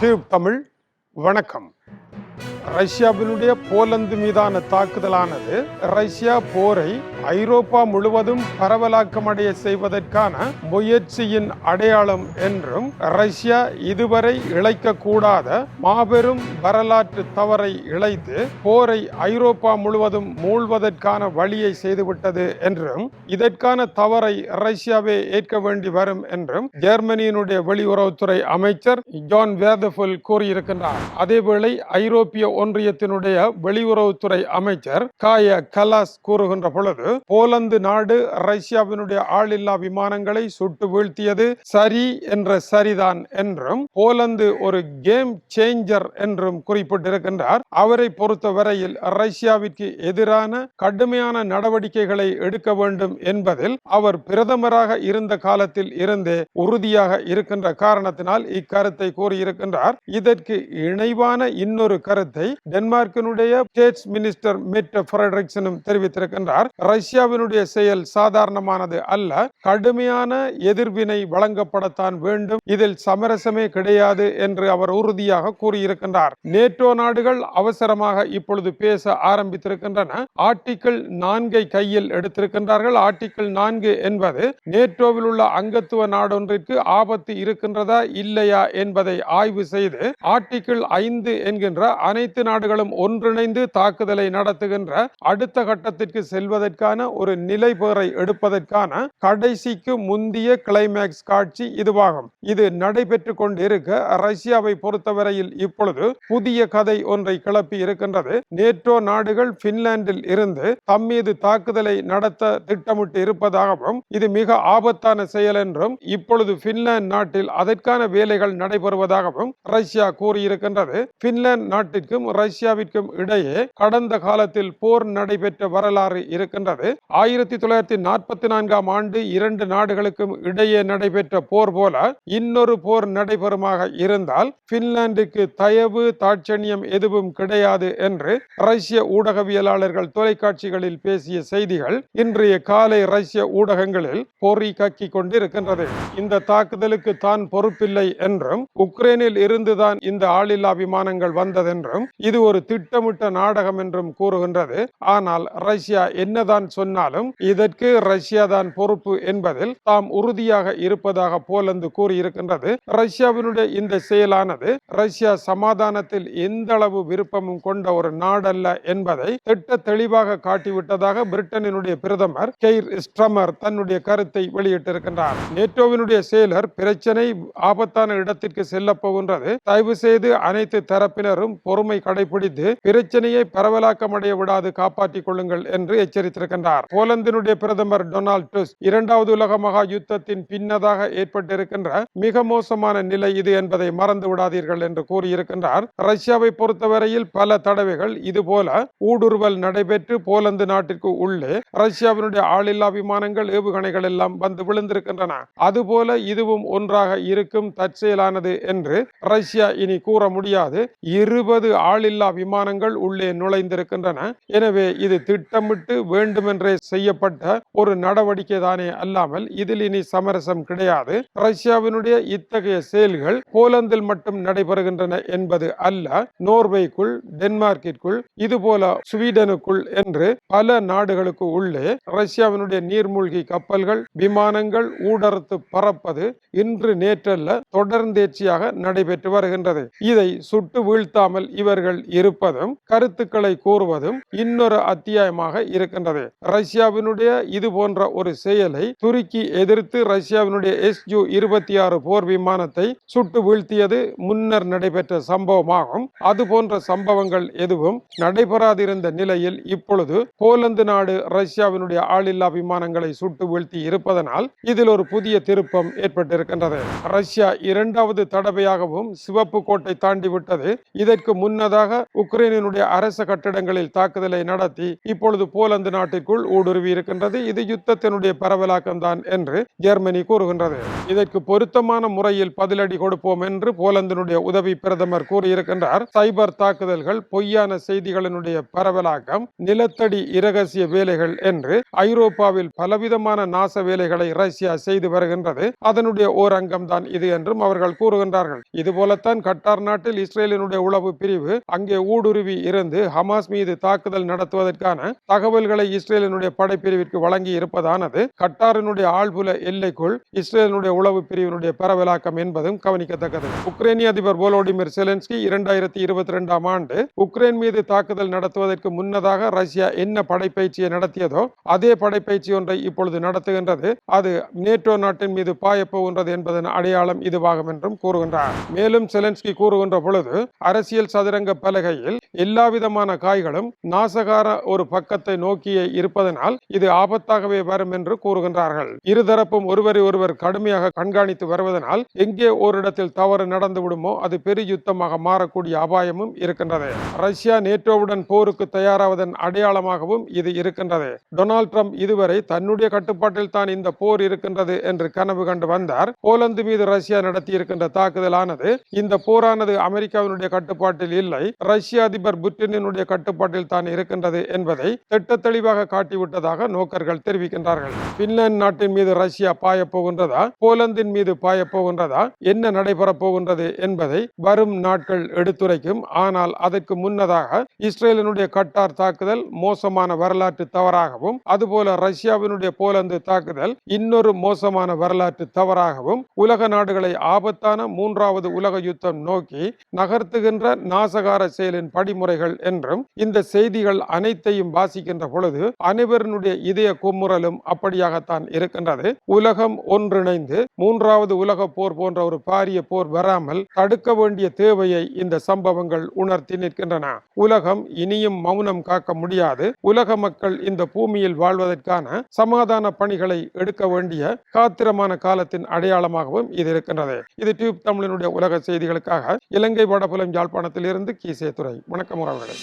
Tube Tamil வணக்கம். ரஷ்யாவினுடைய Poland மீதான தாக்குதலானது ரஷ்யா போரை ஐரோப்பா முழுவதும் பரவலாக்கமடைய செய்வதற்கான முயற்சியின் அடையாளம் என்றும் ரஷ்யா இதுவரை இழைக்கக்கூடாத மாபெரும் வரலாற்று தவறை இழைத்து போரை ஐரோப்பா முழுவதும் மூழ்வதற்கான வழியை செய்துவிட்டது என்றும் இதற்கான தவறை ரஷ்யாவே ஏற்க வேண்டி வரும் என்றும் ஜெர்மனியினுடைய வெளியுறவுத்துறை அமைச்சர் ஜான் வேதஃபுல் கூறியிருக்கின்றார். அதேவேளை ஐரோப்பிய ஒன்றியத்தினுடைய வெளியுறவுத்துறை அமைச்சர் காய கலாஸ் கூறுகின்ற பொழுது போலந்து நாடு ரஷ்யாவினுடைய ஆளில்லா விமானங்களை சுட்டு வீழ்த்தியது சரி என்ற சரிதான் என்றும் போலந்து ஒரு கேம் சேஞ்சர் என்றும் குறிப்பிட்டிருக்கின்றார். அவரை பொறுத்தவரையில் ரஷ்யாவிற்கு எதிரான கடுமையான நடவடிக்கைகளை எடுக்க வேண்டும் என்பதில் அவர் பிரதமராக இருந்த காலத்தில் இருந்தே உறுதியாக இருக்கின்ற காரணத்தினால் இக்கருத்தை கூறியிருக்கின்றார். இதற்கு இணைவான இன்னொரு கருத்தை டென்மார்க்கினுடைய ஸ்டேட்ஸ் மினிஸ்டர் மெட் ஃபிரெட்ரிக்சனும் தெரிவித்திருக்கின்றார். ரஷ்யாவினுடைய செயல் சாதாரணமானது அல்ல. கடுமையான எதிர்வினை வழங்கப்படத்தான் வேண்டும். இதில் சமரசமே கிடையாது என்று அவர் உறுதியாக கூறியிருக்கின்றார். நேட்டோ நாடுகள் அவசரமாக இப்பொழுது பேச ஆரம்பித்திருக்கின்றன. ஆர்டிக்கிள் நான்கை கையில் எடுத்திருக்கின்றார்கள். ஆர்டிக்கிள் நான்கு என்பது நேட்டோவில் உள்ள அங்கத்துவ நாடொன்றிற்கு ஆபத்து இருக்கின்றதா இல்லையா என்பதை ஆய்வு செய்து ஆர்டிக்கிள் ஐந்து என்கின்ற அனைத்து நாடுகளும் ஒன்றிணைந்து தாக்குதலை நடத்துகின்ற அடுத்த கட்டத்திற்கு அதற்கான ஒரு நிலை பேரை எடுப்பதற்கான கடைசிக்கு முந்திய கிளைமேக்ஸ் காட்சி இதுவாகும். இது நடைபெற்று கொண்டு இருக்க ரஷ்யாவை பொறுத்தவரையில் இப்பொழுது புதிய கதை ஒன்றை கிளப்பி இருக்கின்றது. நேட்டோ நாடுகள் பின்லாந்தில் இருந்து தம் மீது தாக்குதலை நடத்த திட்டமிட்டு இருப்பதாகவும் இது மிக ஆபத்தான செயல் என்றும் இப்பொழுது பின்லாந்து நாட்டில் அதற்கான வேலைகள் நடைபெறுவதாகவும் ரஷ்யா கூறியிருக்கின்றது. பின்லாந்து நாட்டிற்கும் ரஷ்யாவிற்கும் இடையே கடந்த காலத்தில் போர் நடைபெற்ற வரலாறு இருக்கின்றது. ஆயிரத்தி தொள்ளாயிரத்தி நாற்பத்தி நான்காம் ஆண்டு இரண்டு நாடுகளுக்கும் இடையே நடைபெற்ற போர் போல இன்னொரு போர் நடைபெறுமாக இருந்தால் பின்லாந்துக்கு தயவு தாட்சணியம் எதுவும் கிடையாது என்று ரஷ்ய ஊடகவியலாளர்கள் தொலைக்காட்சிகளில் பேசிய செய்திகள் இன்றைய காலை ரஷ்ய ஊடகங்களில் பொறி கக்கி கொண்டிருக்கின்றது. இந்த தாக்குதலுக்கு தான் பொறுப்பில்லை என்றும் உக்ரைனில் இருந்துதான் இந்த ஆளில்லா விமானங்கள் வந்ததென்றும் இது ஒரு திட்டமிட்ட நாடகம் என்றும் கூறுகின்றது. ஆனால் ரஷ்யா என்னதான் சொன்னாலும் இதற்கு ரஷ்யா தான் பொறுப்பு என்பதில் தாம் உறுதியாக இருப்பதாக போலந்து கூறியிருக்கின்றது. ரஷ்யாவினுடைய இந்த செயலானது ரஷ்யா சமாதானத்தில் எந்த அளவு விருப்பமும் கொண்ட ஒரு நாடல்ல என்பதை திட்ட தெளிவாக காட்டிவிட்டதாக பிரிட்டனினுடைய பிரதமர் கெய்ர் ஸ்ட்ரமர் தன்னுடைய கருத்தை வெளியிட்டிருக்கின்றார். நேட்டோவினுடைய செயலர் பிரச்சனை ஆபத்தான இடத்திற்கு செல்ல போகின்றது. தயவு செய்து அனைத்து தரப்பினரும் பொறுமை கடைபிடித்து பிரச்சனையை பரவலாக்கமடைய விடாது காப்பாற்றிக் கொள்ளுங்கள் என்று எச்சரித்திருக்கிறார் எச்சரித்திருக்கின்றார் போலந்தினுடைய பிரதமர் டொனால்ட் டுஸ்க் இரண்டாவது உலக மகா யுத்தத்தின் பின்னதாக ஏற்பட்டிருக்கின்ற மிக மோசமான நிலை இது என்பதை மறந்து விடாதீர்கள் என்று கூறியிருக்கின்றார். ரஷ்யாவை பொறுத்தவரையில் பல தடவைகள் இதுபோல ஊடுருவல் நடைபெற்று போலந்து நாட்டிற்கு உள்ளே ரஷ்யாவினுடைய ஆளில்லா விமானங்கள் ஏவுகணைகள் எல்லாம் வந்து விழுந்திருக்கின்றன. அதுபோல இதுவும் ஒன்றாக இருக்கும் தற்செயலானது என்று ரஷ்யா இனி கூற முடியாது. இருபது ஆளில்லா விமானங்கள் உள்ளே நுழைந்திருக்கின்றன. எனவே இது திட்டமிட்டு வேண்டும் வேண்டுமென்றே செய்யப்பட்ட ஒரு நடவடிக்கை தானே அல்லாமல் இதில் இனி சமரசம் கிடையாது. ரஷ்யாவினுடைய இத்தகைய செயல்கள் போலந்தில் மட்டும் நடைபெறுகின்றன என்பது அல்ல. நோர்வேக்குள் டென்மார்க்கிற்குள் இதுபோல ஸ்வீடனுக்குள் என்று பல நாடுகளுக்கு உள்ளே ரஷ்யாவினுடைய நீர்மூழ்கி கப்பல்கள் விமானங்கள் ஊடறுத்து பறப்பது இன்று நேற்றல்ல தொடர்ந்தேர்ச்சியாக நடைபெற்று வருகின்றது. இதை சுட்டு வீழ்த்தாமல் இவர்கள் இருப்பதும் கருத்துக்களை கூறுவதும் இன்னொரு அத்தியாயமாக இருக்கின்றது. ரஷ்யாவினுடைய இது போன்ற ஒரு செயலை துருக்கி எதிர்த்து ரஷ்யாவினுடைய எஸ்யூ இருபத்தி ஆறு போர் விமானத்தை சுட்டு வீழ்த்தியது முன்னர் நடைபெற்ற சம்பவமாகும். அது போன்ற சம்பவங்கள் எதுவும் நடைபெறாதிருந்த நிலையில் இப்பொழுது போலந்து நாடு ரஷ்யாவினுடைய ஆளில்லா விமானங்களை சுட்டு வீழ்த்தி இருப்பதனால் இதில் ஒரு புதிய திருப்பம் ஏற்பட்டிருக்கின்றது. ரஷ்யா இரண்டாவது தடவையாகவும் சிவப்பு கோட்டை தாண்டி விட்டது. இதற்கு முன்னதாக உக்ரைனினுடைய அரச கட்டிடங்களில் தாக்குதலை நடத்தி இப்பொழுது போலந்து நாட்டிற்கு நாட்டிற்குள் ஊடுருவி இருக்கின்றது இது யுத்தத்தினுடைய பரவலாக்கம்தான் என்று ஜெர்மனி கூறுகின்றது. இதற்கு பொருத்தமான முறையில் பதிலடி கொடுப்போம் என்று போலந்தினுடைய உதவி பிரதமர் கூறியிருக்கின்றார். சைபர் தாக்குதல்கள் பொய்யான செய்திகளினுடைய பரவலாக்கம் நிலத்தடி இரகசிய வேலைகள் என்று ஐரோப்பாவில் பலவிதமான நாச வேலைகளை ரஷ்யா செய்து வருகின்றது. அதனுடைய ஓர் அங்கம் தான் இது என்றும் அவர்கள் கூறுகின்றார்கள். இதுபோலத்தான் கட்டார் நாட்டில் இஸ்ரேலினுடைய உளவு பிரிவு அங்கே ஊடுருவி இருந்து ஹமாஸ் மீது தாக்குதல் நடத்துவதற்கான தகவல்களை இஸ்ரேல் இஸ்ரேலினுடைய படைப்பிரிவிற்கு வழங்கி இருப்பதானது கட்டாரினுடைய ஆழ்புல எல்லைக்குள் இஸ்ரேலினுடைய உளவு பிரிவினுடைய பரவலாக்கம் என்பதும் கவனிக்கத்தக்கது. உக்ரைனிய அதிபர் போலோடிமிர் செலன்ஸ்கி இரண்டாயிரத்தி இருபத்தி ரெண்டாம் ஆண்டு உக்ரைன் மீது தாக்குதல் நடத்துவதற்கு முன்னதாக ரஷ்யா என்ன படைப்பயிற்சியை நடத்தியதோ அதே படைப்பயிற்சி ஒன்றை இப்பொழுது நடத்துகின்றது. அது நேட்டோ நாட்டின் மீது பாயப் போகின்றது என்பதன் அடையாளம் இதுவாகும் என்றும் கூறுகின்றார். மேலும் செலன்ஸ்கி கூறுகின்ற பொழுது அரசியல் சதுரங்க பலகையில் எல்லா விதமான காய்களும் நாசகார ஒரு பக்கத்தை நோக்கியே இருப்பதனால் இது ஆபத்தாகவே வரும் என்று கூறுகின்றார்கள். இருதரப்பும் ஒருவரை ஒருவர் கடுமையாக கண்காணித்து வருவதனால் எங்கே ஓரிடத்தில் தவறு நடந்து விடுமோ அது பெரிய யுத்தமாக மாறக்கூடிய அபாயமும் இருக்கின்றது. ரஷ்யா நேட்டோவுடன் போருக்கு தயாராவதன் அடையாளமாகவும் இது இருக்கின்றது. டொனால்ட் ட்ரம்ப் இதுவரை தன்னுடைய கட்டுப்பாட்டில் தான் இந்த போர் இருக்கின்றது என்று கனவு கண்டு வந்தார். போலந்து மீது ரஷ்யா நடத்தி இருக்கின்ற தாக்குதலானது இந்த போரானது அமெரிக்காவினுடைய கட்டுப்பாட்டில் இல்லை ரஷ்ய அதிபர் புட்டினுடைய கட்டுப்பாட்டில் தான் இருக்கின்றது என்பதை திட்ட தெளிவாக காட்டிவிட்டதாக நோக்கர்கள் தெரிவிக்கின்றார்கள். பின்லாந்து நாட்டின் மீது ரஷ்யா பாயப் போகின்றதா? போலந்தின் மீது பாயப் போகின்றதா? என்ன நடைபெறப் போகின்றது என்பதை வரும் நாட்கள் எடுத்துரைக்கும். ஆனால் அதற்கு முன்னதாக இஸ்ரேலினுடைய கட்டார் தாக்குதல் மோசமான வரலாற்று தவறாகவும் அதுபோல ரஷ்யாவினுடைய போலந்து தாக்குதல் இன்னொரு மோசமான வரலாற்று தவறாகவும் உலக நாடுகளை ஆபத்தான மூன்றாவது உலக யுத்தம் நோக்கி நகர்த்துகின்ற நாசகார செயலின் படிமுறைகள் என்றும் இந்த செய்திகள் அனைத்தையும் வாசிக்கின்ற பொழுது அனைவருடைய இதய குமுறலும் அப்படியாகத்தான் இருக்கின்றது. உலகம் ஒன்றிணைந்து மூன்றாவது உலக போர் போன்ற ஒரு பாரிய போர் வராமல் தடுக்க வேண்டிய தேவையை இந்த சம்பவங்கள் உணர்த்தி நிற்கின்றன. உலகம் இனியும் மௌனம் காக்க முடியாது. உலக மக்கள் இந்த பூமியில் வாழ்வதற்கான சமாதான பணிகளை எடுக்க வேண்டிய காத்திரமான காலத்தின் அடையாளமாகவும் இது இருக்கின்றது. இது டியூப் தமிழனுடைய உலக செய்திகளுக்காக இலங்கை வடபுலம் யாழ்ப்பாணத்தில் இருந்து கீசே துறை வணக்கம் உறவுகளே